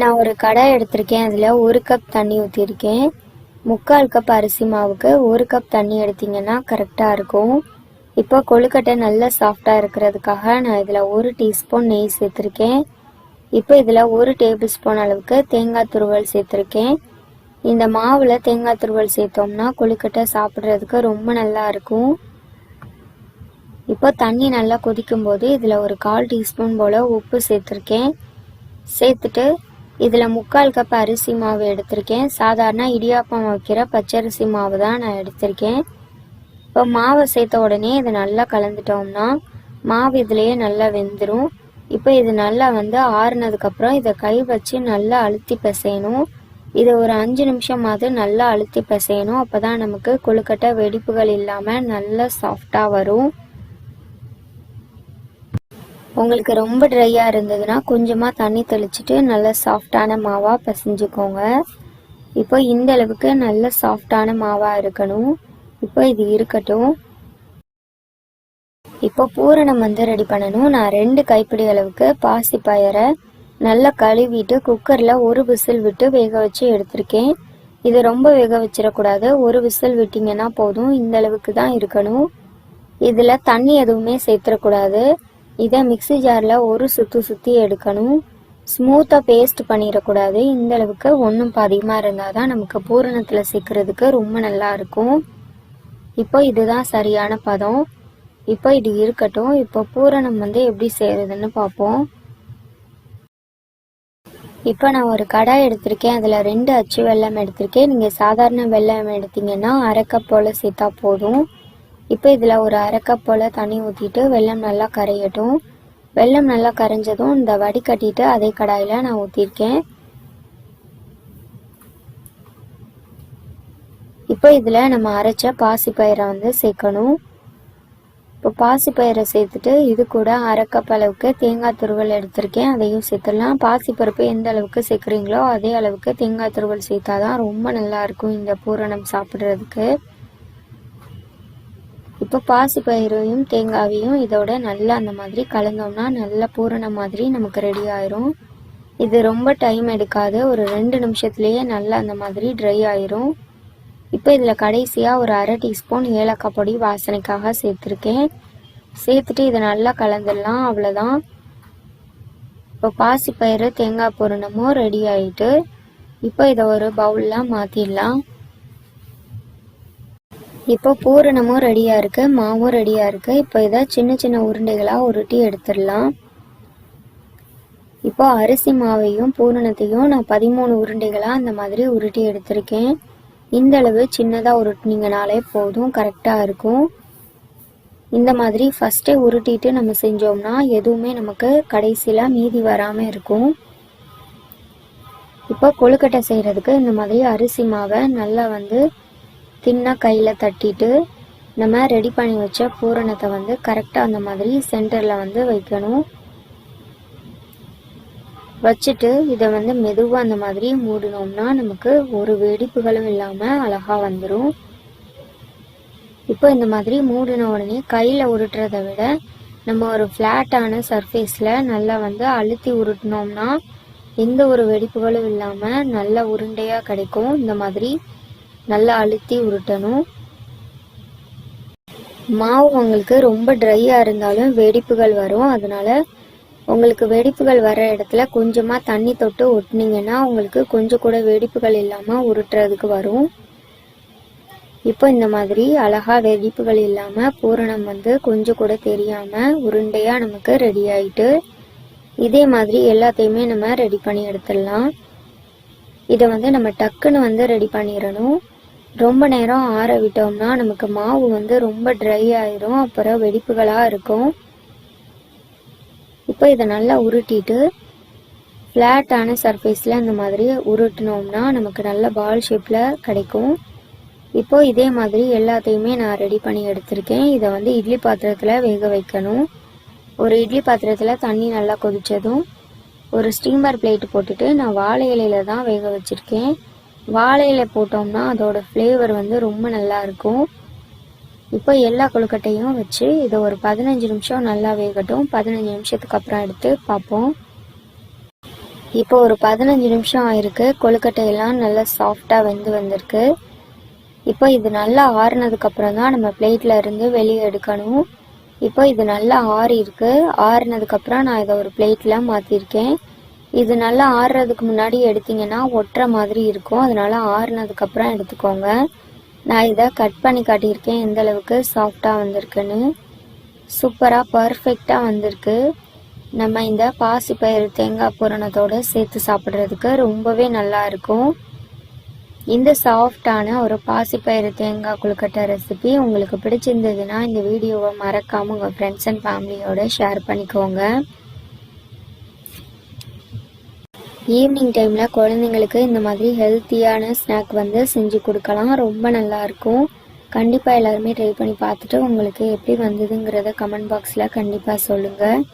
நான் ஒரு கடாய் எடுத்திருக்கேன். அதில் ஒரு கப் தண்ணி ஊற்றிருக்கேன் முக்கால் கப் அரிசி மாவுக்கு ஒரு கப் தண்ணி எடுத்தீங்கன்னா கரெக்டாக இருக்கும். இப்போ கொழுக்கட்டை நல்லா சாஃப்டாக இருக்கிறதுக்காக நான் இதில் ஒரு டீஸ்பூன் நெய் சேர்த்துருக்கேன். இப்போ இதில் ஒரு டேபிள் ஸ்பூன் அளவுக்கு தேங்காய் துருவல் சேர்த்துருக்கேன். இந்த மாவில் தேங்காய் துருவல் சேர்த்தோம்னா கொழுக்கட்டை சாப்பிட்றதுக்கு ரொம்ப நல்லா இருக்கும். இப்போ தண்ணி நல்லா கொதிக்கும் போது இதில் ஒரு கால் டீஸ்பூன் போல் உப்பு சேர்த்துருக்கேன். சேர்த்துட்டு இதில் முக்கால் கப் அரிசி மாவு எடுத்திருக்கேன். சாதாரண இடியாப்பம் வைக்கிற பச்சரிசி மாவு தான் நான் எடுத்திருக்கேன். இப்போ மாவை சேர்த்த உடனே இது நல்லா கலந்துட்டோம்னா மாவு இதுலேயே நல்லா வெந்துடும் இப்போ இது நல்லா வந்து ஆறுனதுக்கப்புறம் இதை கை வச்சு நல்லா அழுத்தி பிசையணும். இதை ஒரு அஞ்சு நிமிஷமாவது நல்லா அழுத்தி பிசையணும். அப்போ தான் நமக்கு கொழுக்கட்டை வெடிப்புகள் இல்லாமல் நல்லா சாஃப்டாக வரும். உங்களுக்கு ரொம்ப ட்ரையாக இருந்ததுன்னா கொஞ்சமாக தண்ணி தெளிச்சிட்டு நல்ல சாஃப்டான மாவாக பசிஞ்சுக்கோங்க. இப்போ இந்த அளவுக்கு நல்ல சாஃப்டான மாவாக இருக்கணும். இப்போ இது இருக்கட்டும். இப்போ பூரணம் வந்து ரெடி பண்ணணும். நான் ரெண்டு கைப்பிடி அளவுக்கு பாசி பயரை நல்லா கழுவிட்டு குக்கரில் ஒரு விசில் விட்டு வேக வச்சு எடுத்திருக்கேன். இது ரொம்ப வேக வச்சிடக்கூடாது. ஒரு விசில் விட்டிங்கன்னா போதும். இந்த அளவுக்கு தான் இருக்கணும். இதில் தண்ணி எதுவுமே சேர்த்துடக்கூடாது. இதை மிக்ஸி ஜாரில் ஒரு சுற்றி சுற்றி எடுக்கணும். ஸ்மூத்தாக பேஸ்ட் பண்ணிடக்கூடாது. இந்த அளவுக்கு ஒன்றும் அதிகமாக இருந்தால் தான் நமக்கு பூரணத்தில் சேர்க்குறதுக்கு ரொம்ப நல்லா இருக்கும். இப்போ இதுதான் சரியான பதம். இப்போ இது இருக்கட்டும். இப்போ பூரணம் வந்து எப்படி செய்யறதுன்னு பார்ப்போம். இப்போ நான் ஒரு கடாய் எடுத்திருக்கேன். அதில் ரெண்டு அச்சு வெல்லம் எடுத்திருக்கேன். நீங்கள் சாதாரண வெல்லம் எடுத்தீங்கன்னா அரை கப் போல் சேர்த்தா போதும். இப்போ இதில் ஒரு அரைக்கப் போல் தண்ணி ஊற்றிட்டு வெல்லம் நல்லா கரையட்டும். வெல்லம் நல்லா கரைஞ்சதும் இந்த வடிகட்டிட்டு அதே கடாயில் நான் ஊற்றிருக்கேன் இப்போ இதில் நம்ம அரைச்ச பாசிப்பயிரை வந்து சேர்க்கணும். இப்போ பாசிப்பயிரை சேர்த்துட்டு இது கூட அரைக்கப் அளவுக்கு தேங்காய் துருவல் எடுத்திருக்கேன். அதையும் சேர்த்துடலாம். பாசிப்பருப்பு எந்த அளவுக்கு சேர்க்குறீங்களோ அதே அளவுக்கு தேங்காய் துருவல் சேர்த்தா தான் ரொம்ப நல்லாயிருக்கும் இந்த பூரணம் சாப்பிட்றதுக்கு. இப்போ பாசிப்பயிரையும் தேங்காவையும் இதோட நல்லா அந்த மாதிரி கலந்தோம்னா நல்ல பூரணம் மாதிரி நமக்கு ரெடி ஆயிரும். இது ரொம்ப டைம் எடுக்காது. ஒரு ரெண்டு நிமிஷத்துலேயே நல்லா அந்த மாதிரி ட்ரை ஆயிரும். இப்போ இதில் கடைசியாக ஒரு அரை டீஸ்பூன் ஏலக்காய் பொடி வாசனைக்காக சேர்த்துருக்கேன். சேர்த்துட்டு இதை நல்லா கலந்துடலாம். அவ்வளோதான் இப்போ பாசிப்பயிறு தேங்காய் பூரணமும் ரெடி ஆகிட்டு இப்போ இதை ஒரு பவுல்லாம் மாற்றிடலாம் இப்போ பூரணமும் ரெடியாக இருக்குது மாவும் ரெடியாக இருக்குது இப்போ இதை சின்ன சின்ன உருண்டைகளாக உருட்டி எடுத்துடலாம். இப்போ அரிசி மாவையும் பூரணத்தையும் நான் பதிமூணு உருண்டைகளாக அந்த மாதிரி உருட்டி எடுத்திருக்கேன். இந்த அளவு சின்னதாக உருட்டினீங்கனாலே போதும் கரெக்டாக இருக்கும். இந்த மாதிரி ஃபஸ்ட்டே உருட்டிட்டு நம்ம செஞ்சோம்னா எதுவுமே நமக்கு கடைசியில் மீதி வராமல் இருக்கும். இப்போ கொழுக்கட்டை செய்கிறதுக்கு இந்த மாதிரி அரிசி மாவை நல்லா வந்து தின்னாக கையில் தட்டிட்டு நம்ம ரெடி பண்ணி வச்ச பூரணத்தை வந்து கரெக்டாக அந்த மாதிரி சென்டரில் வந்து வைக்கணும். வச்சுட்டு இதை வந்து மெதுவாக அந்த மாதிரி மூடினோம்னா நமக்கு ஒரு வெடிப்புகளும் இல்லாமல் அழகாக வந்துடும் இப்போ இந்த மாதிரி மூடின உடனே கையில் உருட்டுறதை விட நம்ம ஒரு ஃப்ளாட்டான சர்ஃபேஸில் நல்லா வந்து அழுத்தி உருட்டினோம்னா எந்த ஒரு வெடிப்புகளும் இல்லாமல் நல்ல உருண்டையாக கிடைக்கும். இந்த மாதிரி நல்லா அழுத்தி உருட்டணும். மாவு உங்களுக்கு ரொம்ப ட்ரையாக இருந்தாலும் வெடிப்புகள் வரும். அதனால உங்களுக்கு வெடிப்புகள் வர இடத்துல கொஞ்சமாக தண்ணி தொட்டு ஒட்டினீங்கன்னா உங்களுக்கு கொஞ்சம் கூட வெடிப்புகள் இல்லாமல் உருட்டுறதுக்கு வரும். இப்போ இந்த மாதிரி அழகாக வெடிப்புகள் இல்லாமல் பூரணம் வந்து கொஞ்சம் கூட தெரியாமல் உருண்டையாக நமக்கு ரெடி ஆயிட்டு இதே மாதிரி எல்லாத்தையுமே நம்ம ரெடி பண்ணி எடுத்துடலாம். இதை வந்து நம்ம டக்குன்னு வந்து ரெடி பண்ணிடணும். ரொம்ப நேரம் ஆற விட்டோம்னா நமக்கு மாவு வந்து ரொம்ப ட்ரை ஆயிரும். அப்புறம் வெடிப்புகளாக இருக்கும். இப்போ இதை நல்லா உருட்டிட்டு ஃப்ளாட்டான சர்ஃபேஸில் இந்த மாதிரி உருட்டினோம்னா நமக்கு நல்ல பால் ஷேப்பில் கிடைக்கும். இப்போ இதே மாதிரி எல்லாத்தையுமே நான் ரெடி பண்ணி எடுத்திருக்கேன். இதை வந்து இட்லி பாத்திரத்தில் வேக வைக்கணும். ஒரு இட்லி பாத்திரத்தில் தண்ணி நல்லா கொதித்ததும் ஒரு ஸ்டீமர் பிளேட் போட்டுட்டு நான் வாழை இலையில தான் வேக வச்சுருக்கேன். வாழை இலை போட்டோம்னா அதோட ஃப்ளேவர் வந்து ரொம்ப நல்லா இருக்கும். இப்போ எல்லா கொழுக்கட்டையும் வச்சு இதை ஒரு பதினஞ்சு நிமிஷம் நல்லா வேகட்டும். பதினஞ்சு நிமிஷத்துக்கு அப்புறம் எடுத்து பார்ப்போம். இப்போ ஒரு பதினஞ்சு நிமிஷம் ஆயிருக்கு. கொழுக்கட்டையெல்லாம் நல்லா சாஃப்டாக வெந்து வந்திருக்கு. இப்போ இது நல்லா ஆறுனதுக்கு அப்புறம் தான் நம்ம பிளேட்ல இருந்து வெளியே எடுக்கணும். இப்போ இது நல்லா ஆறி இருக்கு ஆறுனதுக்கு அப்புறம் நான் இதை ஒரு பிளேட்ல மாத்திருக்கேன். இது நல்லா ஆறுறதுக்கு முன்னாடி எடுத்தீங்கன்னா ஒட்டுற மாதிரி இருக்கும். அதனால ஆறுனதுக்கப்புறம் எடுத்துக்கோங்க. நான் இதை கட் பண்ணி காட்டியிருக்கேன். எந்த அளவுக்கு சாஃப்டாக வந்திருக்குன்னு. சூப்பராக பர்ஃபெக்டாக வந்திருக்கு. நம்ம இந்த பாசிப்பயிறு தேங்காய் பூரணத்தோடு சேர்த்து சாப்பிட்றதுக்கு ரொம்பவே நல்லா இருக்கும். இந்த சாஃப்டான ஒரு பாசிப்பயிறு தேங்காய் கொழுக்கட்டை ரெசிபி உங்களுக்கு பிடிச்சிருந்ததுன்னா இந்த வீடியோவை மறக்காமல் உங்கள் ஃப்ரெண்ட்ஸ் அண்ட் ஃபேமிலியோடு ஷேர் பண்ணிக்கோங்க. ஈவினிங் டைமில் குழந்தைங்களுக்கு இந்த மாதிரி ஹெல்த்தியான ஸ்நாக் வந்து செஞ்சு கொடுக்கலாம். ரொம்ப நல்லாயிருக்கும் கண்டிப்பாக எல்லாருமே ட்ரை பண்ணி பார்த்துட்டு உங்களுக்கு எப்படி வந்ததுங்கிறத கமெண்ட் பாக்ஸில் கண்டிப்பாக சொல்லுங்கள்